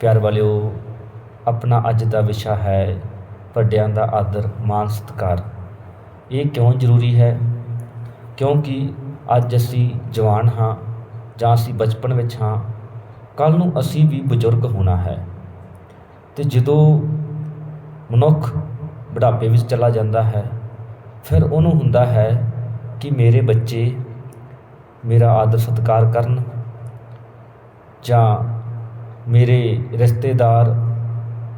ਪਿਆਰ ਵਾਲਿਓ, ਆਪਣਾ ਅੱਜ ਦਾ ਵਿਸ਼ਾ ਹੈ ਵੱਡਿਆਂ ਦਾ ਆਦਰ ਮਾਨ ਸਤਿਕਾਰ। ਇਹ ਕਿਉਂ ਜ਼ਰੂਰੀ ਹੈ? ਕਿਉਂਕਿ ਅੱਜ ਅਸੀਂ ਜਵਾਨ ਹਾਂ ਜਾਂ ਅਸੀਂ ਬਚਪਨ ਵਿੱਚ ਹਾਂ ਕੱਲ ਨੂੰ ਅਸੀਂ ਵੀ ਬਜ਼ੁਰਗ ਹੋਣਾ ਹੈ। ਤੇ ਜਦੋਂ ਮਨੁੱਖ ਬੁਢਾਪੇ ਵਿੱਚ ਚਲਾ ਜਾਂਦਾ ਹੈ, ਫਿਰ ਉਹਨੂੰ ਹੁੰਦਾ ਹੈ ਕਿ ਮੇਰੇ ਬੱਚੇ ਮੇਰਾ ਆਦਰ, ਸਤਿਕਾਰ ਕਰਨ ਜਾਂ ਮੇਰੇ ਰਿਸ਼ਤੇਦਾਰ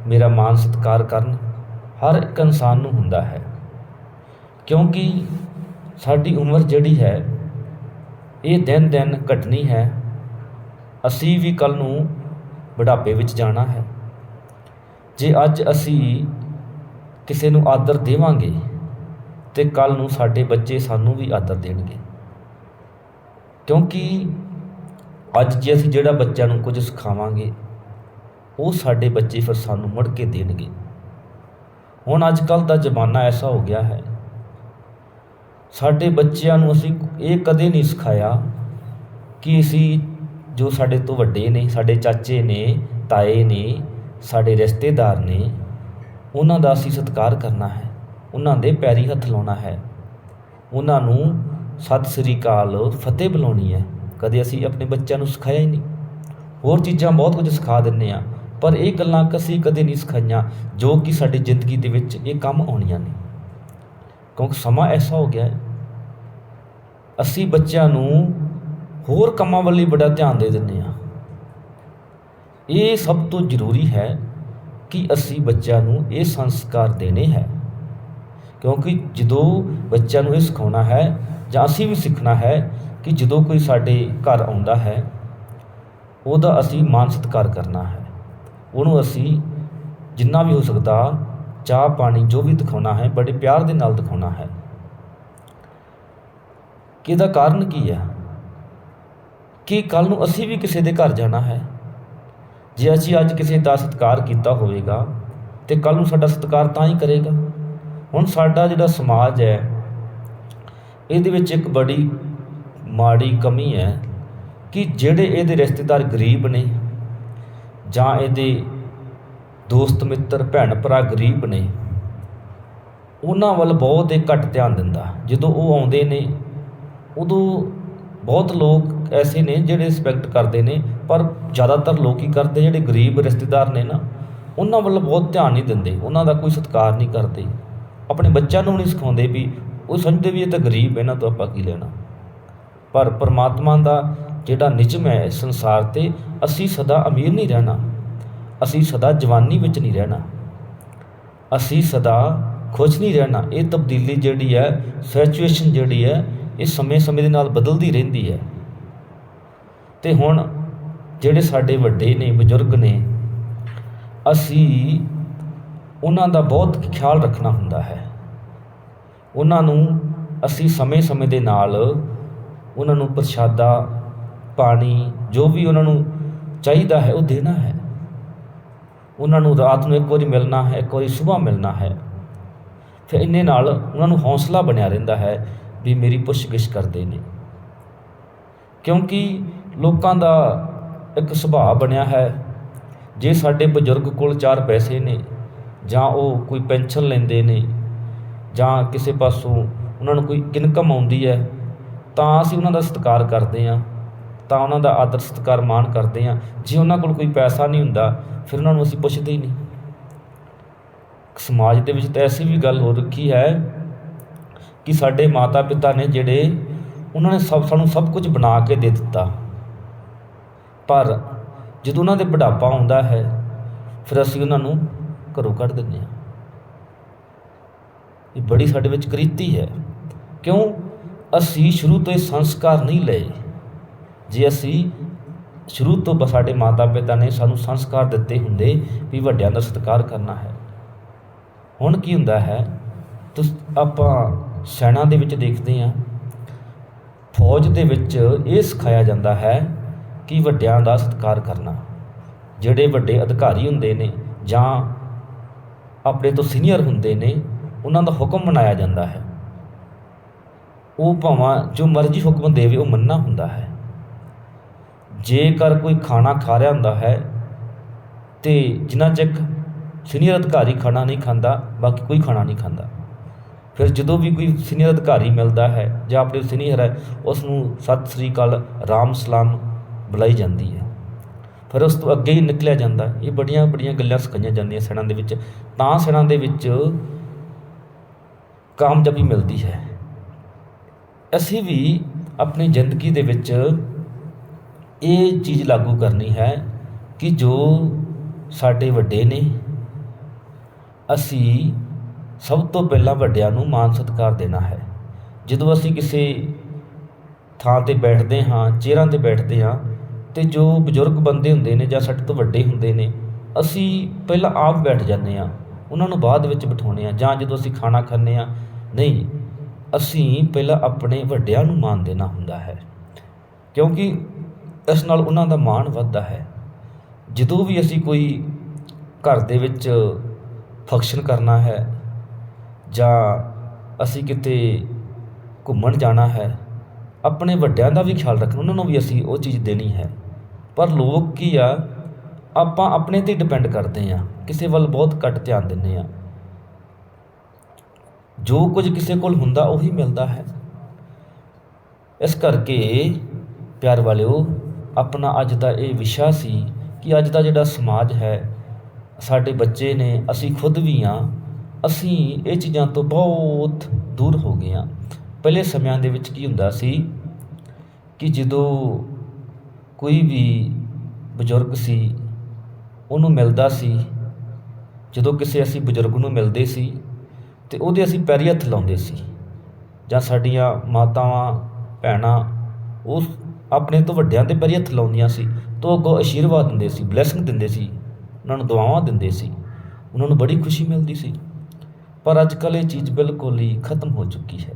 ਮੇਰਾ ਮਾਨ ਸਤਿਕਾਰ ਕਰਨ ਹਰ ਇੱਕ ਇਨਸਾਨ ਨੂੰ ਹੁੰਦਾ ਹੈ। ਕਿਉਂਕਿ ਸਾਡੀ ਉਮਰ ਜਿਹੜੀ ਹੈ, ਇਹ ਦਿਨ ਦਿਨ ਘਟਣੀ ਹੈ। ਅਸੀਂ ਵੀ ਕੱਲ ਨੂੰ ਬੁਢਾਪੇ ਵਿੱਚ ਜਾਣਾ ਹੈ। ਜੇ ਅੱਜ ਅਸੀਂ ਕਿਸੇ ਨੂੰ ਆਦਰ ਦੇਵਾਂਗੇ ਤੇ ਕੱਲ ਨੂੰ ਸਾਡੇ ਬੱਚੇ ਸਾਨੂੰ ਵੀ ਆਦਰ ਦੇਣਗੇ। ਕਿਉਂਕਿ ਅੱਜ ਜੇ ਅਸੀਂ ਜਿਹੜਾ ਬੱਚਿਆਂ ਨੂੰ ਕੁਝ ਸਿਖਾਵਾਂਗੇ, ਉਹ ਸਾਡੇ ਬੱਚੇ ਫਿਰ ਸਾਨੂੰ ਮੁੜ ਕੇ ਦੇਣਗੇ। ਹੁਣ ਅੱਜ ਕੱਲ ਦਾ ਜ਼ਮਾਨਾ ਐਸਾ ਹੋ ਗਿਆ ਹੈ, ਸਾਡੇ ਬੱਚਿਆਂ ਨੂੰ ਅਸੀਂ ਇਹ ਕਦੇ ਨਹੀਂ ਸਿਖਾਇਆ ਕਿ ਅਸੀਂ ਜੋ ਸਾਡੇ ਤੋਂ ਵੱਡੇ ਨੇ, ਸਾਡੇ ਚਾਚੇ ਨੇ, ਤਾਏ ਨੇ, ਸਾਡੇ ਰਿਸ਼ਤੇਦਾਰ ਨੇ, ਉਹਨਾਂ ਦਾ ਅਸੀਂ ਸਤਿਕਾਰ ਕਰਨਾ ਹੈ, ਉਹਨਾਂ ਦੇ ਪੈਰੀ ਹੱਥ ਲਾਉਣਾ ਹੈ, ਉਹਨਾਂ ਨੂੰ ਸਤਿ ਸ੍ਰੀ ਅਕਾਲ, ਫਤਿਹ ਬੁਲਾਉਣੀ ਹੈ। ਕਦੇ ਅਸੀਂ ਆਪਣੇ ਬੱਚਿਆਂ ਨੂੰ ਸਿਖਾਇਆ ਹੀ ਨਹੀਂ। ਹੋਰ ਚੀਜ਼ਾਂ ਬਹੁਤ ਕੁਝ ਸਿਖਾ ਦਿੰਨੇ ਆ ਪਰ ਇਹ ਗੱਲਾਂ ਅਸੀਂ ਕਦੇ ਨਹੀਂ ਸਿਖਾਈਆਂ, ਜੋ ਕਿ ਸਾਡੀ ਜ਼ਿੰਦਗੀ ਦੇ ਵਿੱਚ ਇਹ ਕੰਮ ਆਉਣੀਆਂ ਨੇ। ਕਿਉਂਕਿ ਸਮਾਂ ਐਸਾ ਹੋ ਗਿਆ ਹੈ। ਅਸੀਂ ਬੱਚਿਆਂ ਨੂੰ ਹੋਰ ਕੰਮਾਂ ਵੱਲ ਹੀ ਬੜਾ ਧਿਆਨ ਦੇ ਦਿੰਨੇ ਆ ਇਹ ਸਭ ਤੋਂ ਜ਼ਰੂਰੀ ਹੈ ਕਿ ਅਸੀਂ ਬੱਚਿਆਂ ਨੂੰ ਇਹ ਸੰਸਕਾਰ ਦੇਣੇ ਹੈ। ਕਿਉਂਕਿ ਜਦੋਂ ਬੱਚਿਆਂ ਨੂੰ ਇਹ ਸਿਖਾਉਣਾ ਹੈ ਜਾਂ ਅਸੀਂ ਵੀ ਸਿੱਖਣਾ ਹੈ ਕਿ ਜਦੋਂ ਕੋਈ ਸਾਡੇ ਘਰ ਆਉਂਦਾ ਹੈ, ਉਹਦਾ ਅਸੀਂ ਮਾਨ ਸਤਿਕਾਰ ਕਰਨਾ ਹੈ। ਉਹਨੂੰ ਅਸੀਂ ਜਿੰਨਾ ਵੀ ਹੋ ਸਕਦਾ ਚਾਹ ਪਾਣੀ ਜੋ ਵੀ ਦਿਖਾਉਣਾ ਹੈ, ਬੜੇ ਪਿਆਰ ਦੇ ਨਾਲ ਦਿਖਾਉਣਾ ਹੈ। ਕਿ ਇਹਦਾ ਕਾਰਨ ਕੀ ਹੈ? ਕਿ ਕੱਲ ਨੂੰ ਅਸੀਂ ਵੀ ਕਿਸੇ ਦੇ ਘਰ ਜਾਣਾ ਹੈ। ਜੇ ਅਸੀਂ ਅੱਜ ਕਿਸੇ ਦਾ ਸਤਿਕਾਰ ਕੀਤਾ ਹੋਵੇਗਾ, ਤੇ ਕੱਲ ਨੂੰ ਸਾਡਾ ਸਤਿਕਾਰ ਤਾਂ ਹੀ ਕਰੇਗਾ। ਹੁਣ ਸਾਡਾ ਜਿਹੜਾ ਸਮਾਜ ਹੈ, ਇਹਦੇ ਵਿੱਚ ਇੱਕ ਬੜੀ ਮਾੜੀ ਕਮੀ ਹੈ ਕਿ ਜਿਹੜੇ ਇਹਦੇ ਰਿਸ਼ਤੇਦਾਰ ਗਰੀਬ ਨੇ ਜਾਂ ਇਹਦੇ ਦੋਸਤ, ਮਿੱਤਰ, ਭੈਣ ਭਰਾ ਗਰੀਬ ਨੇ, ਉਹਨਾਂ ਵੱਲ ਬਹੁਤ ਹੀ ਘੱਟ ਧਿਆਨ ਦਿੰਦਾ। ਜਦੋਂ ਉਹ ਆਉਂਦੇ ਨੇ, ਉਦੋਂ ਬਹੁਤ ਲੋਕ ਐਸੇ ਨੇ ਜਿਹੜੇ ਰਿਸਪੈਕਟ ਕਰਦੇ ਨੇ, ਪਰ ਜ਼ਿਆਦਾਤਰ ਲੋਕ ਕੀ ਕਰਦੇ, ਜਿਹੜੇ ਗਰੀਬ ਰਿਸ਼ਤੇਦਾਰ ਨੇ ਨਾ, ਉਹਨਾਂ ਵੱਲ ਬਹੁਤ ਧਿਆਨ ਨਹੀਂ ਦਿੰਦੇ, ਉਹਨਾਂ ਦਾ ਕੋਈ ਸਤਿਕਾਰ ਨਹੀਂ ਕਰਦੇ। ਆਪਣੇ ਬੱਚਿਆਂ ਨੂੰ ਨਹੀਂ ਸਿਖਾਉਂਦੇ ਵੀ, ਉਹ ਸਮਝਦੇ ਵੀ ਇਹ ਤਾਂ ਗਰੀਬ ਹੈ, ਇਹਨਾਂ ਤੋਂ ਆਪਾਂ ਕੀ ਲੈਣਾ। ਪਰ ਪਰਮਾਤਮਾ ਦਾ ਜਿਹੜਾ ਨਿਯਮ ਹੈ ਸੰਸਾਰ ਤੇ, ਅਸੀਂ ਸਦਾ ਅਮੀਰ ਨਹੀਂ ਰਹਿਣਾ। ਅਸੀਂ ਸਦਾ ਜਵਾਨੀ ਵਿੱਚ ਨਹੀਂ ਰਹਿਣਾ। ਅਸੀਂ ਸਦਾ ਖੁਸ਼ ਨਹੀਂ ਰਹਿਣਾ। ਇਹ ਤਬਦੀਲੀ ਜਿਹੜੀ ਹੈ, ਸਿਚੁਏਸ਼ਨ ਜਿਹੜੀ ਹੈ, ਇਹ ਸਮੇਂ-ਸਮੇਂ ਦੇ ਨਾਲ ਬਦਲਦੀ ਰਹਿੰਦੀ ਹੈ। ਤੇ ਹੁਣ ਜਿਹੜੇ ਸਾਡੇ ਵੱਡੇ ਨੇ, ਬਜ਼ੁਰਗ ਨੇ, ਅਸੀਂ ਉਹਨਾਂ ਦਾ ਬਹੁਤ ਖਿਆਲ ਰੱਖਣਾ ਹੁੰਦਾ ਹੈ। ਉਹਨਾਂ ਨੂੰ ਅਸੀਂ ਸਮੇਂ-ਸਮੇਂ ਦੇ ਨਾਲ ਉਹਨਾਂ ਨੂੰ ਪ੍ਰਸ਼ਾਦਾ, ਪਾਣੀ, ਜੋ ਵੀ ਉਹਨਾਂ ਨੂੰ ਚਾਹੀਦਾ ਹੈ, ਉਹ ਦੇਣਾ ਹੈ। ਉਹਨਾਂ ਨੂੰ ਰਾਤ ਨੂੰ ਇੱਕ ਵਾਰੀ ਮਿਲਣਾ ਹੈ, ਇੱਕ ਵਾਰੀ ਸਵੇਰ ਮਿਲਣਾ ਹੈ। ਫਿਰ ਇੰਨੇ ਨਾਲ ਉਹਨਾਂ ਨੂੰ ਹੌਸਲਾ ਬਣਿਆ ਰਹਿੰਦਾ ਹੈ ਵੀ ਮੇਰੀ ਪੁੱਛਗਿਛ ਕਰਦੇ ਨੇ। ਕਿਉਂਕਿ ਲੋਕਾਂ ਦਾ ਇੱਕ ਸੁਭਾਅ ਬਣਿਆ ਹੈ, ਜੇ ਸਾਡੇ ਬਜ਼ੁਰਗ ਕੋਲ ਚਾਰ ਪੈਸੇ ਨੇ, ਜਾਂ ਉਹ ਕੋਈ ਪੈਨਸ਼ਨ ਲੈਂਦੇ ਨੇ, ਜਾਂ ਕਿਸੇ ਪਾਸੋਂ ਉਹਨਾਂ ਨੂੰ ਕੋਈ ਇਨਕਮ ਆਉਂਦੀ ਹੈ ਤਾਂ ਅਸੀਂ ਉਹਨਾਂ ਦਾ ਸਤਿਕਾਰ ਕਰਦੇ ਹਾਂ, ਤਾਂ ਉਹਨਾਂ ਦਾ ਆਦਰ ਸਤਿਕਾਰ ਮਾਣ ਕਰਦੇ ਹਾਂ। ਜੇ ਉਹਨਾਂ ਕੋਲ ਕੋਈ ਪੈਸਾ ਨਹੀਂ ਹੁੰਦਾ, ਫਿਰ ਉਹਨਾਂ ਨੂੰ ਅਸੀਂ ਪੁੱਛਦੇ ਹੀ ਨਹੀਂ। ਸਮਾਜ ਦੇ ਵਿੱਚ ਤਾਂ ਐਸੀ ਵੀ ਗੱਲ ਹੋ ਰੱਖੀ ਹੈ ਕਿ ਸਾਡੇ ਮਾਤਾ ਪਿਤਾ ਨੇ ਜਿਹੜੇ ਉਹਨਾਂ ਨੇ ਸਭ ਸਾਨੂੰ ਸਭ ਕੁਝ ਬਣਾ ਕੇ ਦੇ ਦਿੱਤਾ। ਪਰ ਜਦੋਂ ਉਹਨਾਂ ਦੇ ਬੁਢਾਪਾ ਆਉਂਦਾ ਹੈ, ਫਿਰ ਅਸੀਂ ਉਹਨਾਂ ਨੂੰ ਘਰੋਂ ਕੱਢ ਦਿੰਦੇ ਹਾਂ। ਇਹ ਬੜੀ ਸਾਡੇ ਵਿੱਚ ਕ੍ਰਿਤੀ ਹੈ। ਕਿਉਂ? ਅਸੀਂ ਸ਼ੁਰੂ ਤੋਂ ਇਹ ਸੰਸਕਾਰ ਨਹੀਂ ਲਏ। ਜੇ ਅਸੀਂ ਸ਼ੁਰੂ ਤੋਂ ਸਾਡੇ ਮਾਤਾ ਪਿਤਾ ਨੇ ਸਾਨੂੰ ਸੰਸਕਾਰ ਦਿੱਤੇ ਹੁੰਦੇ ਵੀ ਵੱਡਿਆਂ ਦਾ ਸਤਿਕਾਰ ਕਰਨਾ ਹੈ। ਹੁਣ ਕੀ ਹੁੰਦਾ ਹੈ? ਤੁਸ, ਆਪਾਂ ਸੈਨਾ ਦੇ ਵਿੱਚ ਦੇਖਦੇ ਹਾਂ। ਫੌਜ ਦੇ ਵਿੱਚ ਇਹ ਸਿਖਾਇਆ ਜਾਂਦਾ ਹੈ ਕਿ ਵੱਡਿਆਂ ਦਾ ਸਤਿਕਾਰ ਕਰਨਾ। ਜਿਹੜੇ ਵੱਡੇ ਅਧਿਕਾਰੀ ਹੁੰਦੇ ਨੇ ਜਾਂ ਆਪਣੇ ਤੋਂ ਸੀਨੀਅਰ ਹੁੰਦੇ ਨੇ, ਉਹਨਾਂ ਦਾ ਹੁਕਮ ਮਨਾਇਆ ਜਾਂਦਾ ਹੈ। ਉਹ ਭਾਵਾਂ ਜੋ ਮਰਜ਼ੀ ਹੁਕਮ ਦੇਵੇ, ਉਹ ਮੰਨਣਾ ਹੁੰਦਾ ਹੈ। ਜੇਕਰ ਕੋਈ ਖਾਣਾ ਖਾ ਰਿਹਾ ਹੁੰਦਾ ਹੈ ਤੇ ਜਿੰਨਾ ਚਿਕ ਸੀਨੀਅਰ ਅਧਿਕਾਰੀ ਖਾਣਾ ਨਹੀਂ ਖਾਂਦਾ, ਬਾਕੀ ਕੋਈ ਖਾਣਾ ਨਹੀਂ ਖਾਂਦਾ। ਫਿਰ ਜਦੋਂ ਵੀ ਕੋਈ ਸੀਨੀਅਰ ਅਧਿਕਾਰੀ ਮਿਲਦਾ ਹੈ ਜਾਂ ਆਪਣੇ ਸੀਨੀਅਰ ਹੈ ਉਸ ਨੂੰ ਸਤਿ ਸ੍ਰੀ ਅਕਾਲ, ਰਾਮ ਸਲਾਮ ਬੁਲਾਈ ਜਾਂਦੀ ਹੈ। ਫਿਰ ਉਸ ਤੋਂ ਅੱਗੇ ਹੀ ਨਿਕਲਿਆ ਜਾਂਦਾ। ਇਹ ਬੜੀਆਂ ਬੜੀਆਂ ਗੱਲਾਂ ਸਿਖਾਈਆਂ ਜਾਂਦੀਆਂ ਸੈਨਾਂ ਦੇ ਵਿੱਚ। ਤਾਂ ਸੈਨਾਂ ਦੇ ਵਿੱਚ ਕਾਮਯਾਬੀ ਮਿਲਦੀ ਹੈ। ਅਸੀਂ ਵੀ ਆਪਣੀ ਜ਼ਿੰਦਗੀ ਦੇ ਵਿੱਚ ਇਹ ਚੀਜ਼ ਲਾਗੂ ਕਰਨੀ ਹੈ ਕਿ ਜੋ ਸਾਡੇ ਵੱਡੇ ਨੇ, ਅਸੀਂ ਸਭ ਤੋਂ ਪਹਿਲਾਂ ਵੱਡਿਆਂ ਨੂੰ ਮਾਨ ਸਤਿਕਾਰ ਦੇਣਾ ਹੈ। ਜਦੋਂ ਅਸੀਂ ਕਿਸੇ ਥਾਂ ਤੇ ਬੈਠਦੇ ਹਾਂ, ਚੇਅਰਾਂ ਤੇ ਬੈਠਦੇ ਹਾਂ ਤੇ ਜੋ ਬਜ਼ੁਰਗ ਬੰਦੇ ਹੁੰਦੇ ਨੇ ਜਾਂ ਸਾਡੇ ਤੋਂ ਵੱਡੇ ਹੁੰਦੇ ਨੇ, ਅਸੀਂ ਪਹਿਲਾਂ ਆਪ ਬੈਠ ਜਾਂਦੇ ਹਾਂ, ਉਹਨਾਂ ਨੂੰ ਬਾਅਦ ਵਿੱਚ ਬਿਠਾਉਂਦੇ ਹਾਂ ਜਾਂ ਜਦੋਂ ਅਸੀਂ ਖਾਣਾ ਖਾਂਦੇ ਹਾਂ, ਨਹੀਂ ਅਸੀਂ ਪਹਿਲਾਂ ਆਪਣੇ ਵੱਡਿਆਂ ਨੂੰ ਮਾਣ ਦੇਣਾ ਹੁੰਦਾ ਹੈ, ਕਿਉਂਕਿ ਇਸ ਨਾਲ ਉਹਨਾਂ ਦਾ ਮਾਣ ਵੱਧਦਾ ਹੈ। ਜਦੋਂ ਵੀ ਅਸੀਂ ਕੋਈ ਘਰ ਦੇ ਵਿੱਚ ਫੰਕਸ਼ਨ ਕਰਨਾ ਹੈ ਜਾਂ ਅਸੀਂ ਕਿਤੇ ਘੁੰਮਣ ਜਾਣਾ ਹੈ, ਆਪਣੇ ਵੱਡਿਆਂ ਦਾ ਵੀ ਖਿਆਲ ਰੱਖਣਾ, ਉਹਨਾਂ ਨੂੰ ਵੀ ਅਸੀਂ ਉਹ ਚੀਜ਼ ਦੇਣੀ ਹੈ। ਪਰ ਲੋਕ ਕੀ ਆ, ਆਪਾਂ ਆਪਣੇ ਤੇ ਡਿਪੈਂਡ ਕਰਦੇ ਆ ਕਿਸੇ ਵੱਲ ਬਹੁਤ ਘੱਟ ਧਿਆਨ ਦਿੰਦੇ ਆ ਜੋ ਕੁਝ ਕਿਸੇ ਕੋਲ ਹੁੰਦਾ ਉਹੀ ਮਿਲਦਾ ਹੈ। ਇਸ ਕਰਕੇ ਪਿਆਰ ਵਾਲਿਓ, ਆਪਣਾ ਅੱਜ ਦਾ ਇਹ ਵਿਸ਼ਾ ਸੀ ਕਿ ਅੱਜ ਦਾ ਜਿਹੜਾ ਸਮਾਜ ਹੈ, ਸਾਡੇ ਬੱਚੇ ਨੇ, ਅਸੀਂ ਖੁਦ ਵੀ ਆ ਅਸੀਂ ਇਹ ਚੀਜ਼ਾਂ ਤੋਂ ਬਹੁਤ ਦੂਰ ਹੋ ਗਏ ਆ ਪਹਿਲੇ ਸਮਿਆਂ ਦੇ ਵਿੱਚ ਕੀ ਹੁੰਦਾ ਸੀ ਕਿ ਜਦੋਂ ਕੋਈ ਵੀ ਬਜ਼ੁਰਗ ਸੀ, ਉਹਨੂੰ ਮਿਲਦਾ ਸੀ, ਜਦੋਂ ਕਿਸੇ ਅਸੀਂ ਬਜ਼ੁਰਗ ਨੂੰ ਮਿਲਦੇ ਸੀ ਤੇ ਉਹਦੇ ਅਸੀਂ ਪੈਰੀ ਹੱਥ ਲਾਉਂਦੇ ਸੀ। ਜਾਂ ਸਾਡੀਆਂ ਮਾਤਾਵਾਂ, ਭੈਣਾਂ, ਉਸ ਆਪਣੇ ਤੋਂ ਵੱਡਿਆਂ ਦੇ ਪੈਰੀ ਹੱਥ ਲਾਉਂਦੀਆਂ ਸੀ। ਤੋਂ ਅੱਗੋਂ ਆਸ਼ੀਰਵਾਦ ਦਿੰਦੇ ਸੀ ਬਲੇਸਿੰਗ ਦਿੰਦੇ ਸੀ, ਉਹਨਾਂ ਨੂੰ ਦੁਆਵਾਂ ਦਿੰਦੇ ਸੀ। ਉਹਨਾਂ ਨੂੰ ਬੜੀ ਖੁਸ਼ੀ ਮਿਲਦੀ ਸੀ। ਪਰ ਅੱਜ ਕੱਲ੍ਹ ਇਹ ਚੀਜ਼ ਬਿਲਕੁਲ ਹੀ ਖਤਮ ਹੋ ਚੁੱਕੀ ਹੈ।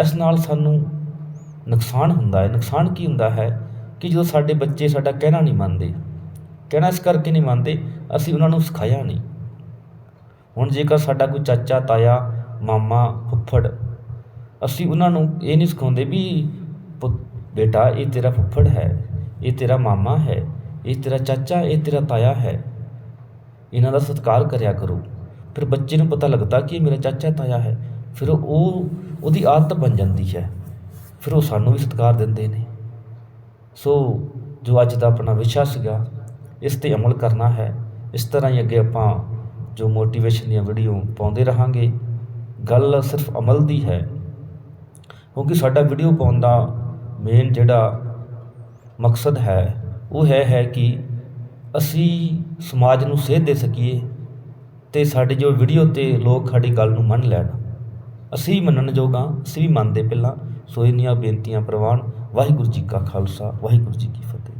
ਇਸ ਨਾਲ ਸਾਨੂੰ ਨੁਕਸਾਨ ਹੁੰਦਾ ਹੈ। ਨੁਕਸਾਨ ਕੀ ਹੁੰਦਾ ਹੈ ਕਿ ਜਦੋਂ ਸਾਡੇ ਬੱਚੇ ਸਾਡਾ ਕਹਿਣਾ ਨਹੀਂ ਮੰਨਦੇ, ਕਹਿਣਾ ਇਸ ਕਰਕੇ ਨਹੀਂ ਮੰਨਦੇ, ਅਸੀਂ ਉਹਨਾਂ ਨੂੰ ਸਿਖਾਇਆ ਨਹੀਂ। ਹੁਣ ਜੇਕਰ ਸਾਡਾ ਕੋਈ ਚਾਚਾ, ਤਾਇਆ, ਮਾਮਾ, ਫੁੱਫੜ, ਅਸੀਂ ਉਹਨਾਂ ਨੂੰ ਇਹ ਨਹੀਂ ਸਿਖਾਉਂਦੇ ਵੀ ਪੁੱਤ, ਬੇਟਾ, ਇਹ ਤੇਰਾ ਫੁੱਫੜ ਹੈ, ਇਹ ਤੇਰਾ ਮਾਮਾ ਹੈ, ਇਹ ਤੇਰਾ ਚਾਚਾ, ਇਹ ਤੇਰਾ ਤਾਇਆ ਹੈ, ਇਹਨਾਂ ਦਾ ਸਤਿਕਾਰ ਕਰਿਆ ਕਰੋ। ਫਿਰ ਬੱਚੇ ਨੂੰ ਪਤਾ ਲੱਗਦਾ ਕਿ ਇਹ ਮੇਰਾ ਚਾਚਾ, ਤਾਇਆ ਹੈ। ਫਿਰ ਉਹ, ਉਹਦੀ ਆਦਤ ਬਣ ਜਾਂਦੀ ਹੈ। ਫਿਰ ਉਹ ਸਾਨੂੰ ਵੀ ਸਤਿਕਾਰ ਦਿੰਦੇ ਨੇ। ਸੋ, ਜੋ ਅੱਜ ਦਾ ਆਪਣਾ ਵਿਸ਼ਾ ਸੀਗਾ, ਇਸ ਤੇ ਅਮਲ ਕਰਨਾ ਹੈ। ਇਸ ਤਰ੍ਹਾਂ ਹੀ ਅੱਗੇ ਆਪਾਂ ਜੋ ਮੋਟੀਵੇਸ਼ਨ ਦੀਆਂ ਵੀਡੀਓ ਪਾਉਂਦੇ ਰਹਾਂਗੇ, ਗੱਲ ਸਿਰਫ ਅਮਲ ਦੀ ਹੈ। ਕਿਉਂਕਿ ਸਾਡਾ ਵੀਡੀਓ ਪਾਉਣ ਦਾ ਮੇਨ ਜਿਹੜਾ ਮਕਸਦ ਹੈ, ਉਹ ਹੈ ਹੈ ਕਿ ਅਸੀਂ ਸਮਾਜ ਨੂੰ ਸੇਧ ਦੇ ਸਕੀਏ ਤੇ ਸਾਡੀ ਜੋ ਵੀਡੀਓ ਤੇ ਲੋਕ ਸਾਡੀ ਗੱਲ ਨੂੰ ਮੰਨ ਲੈਣ। ਅਸੀਂ ਵੀ ਮੰਨਣ ਜੋਗਾ, ਅਸੀਂ ਵੀ ਮੰਨਦੇ ਪਹਿਲਾਂ। ਸੋ ਇੰਨੀਆਂ ਬੇਨਤੀਆਂ ਪ੍ਰਵਾਨ। ਵਾਹਿਗੁਰੂ ਜੀ ਕਾ ਖਾਲਸਾ, ਵਾਹਿਗੁਰੂ ਜੀ ਕੀ ਫਤਿਹ।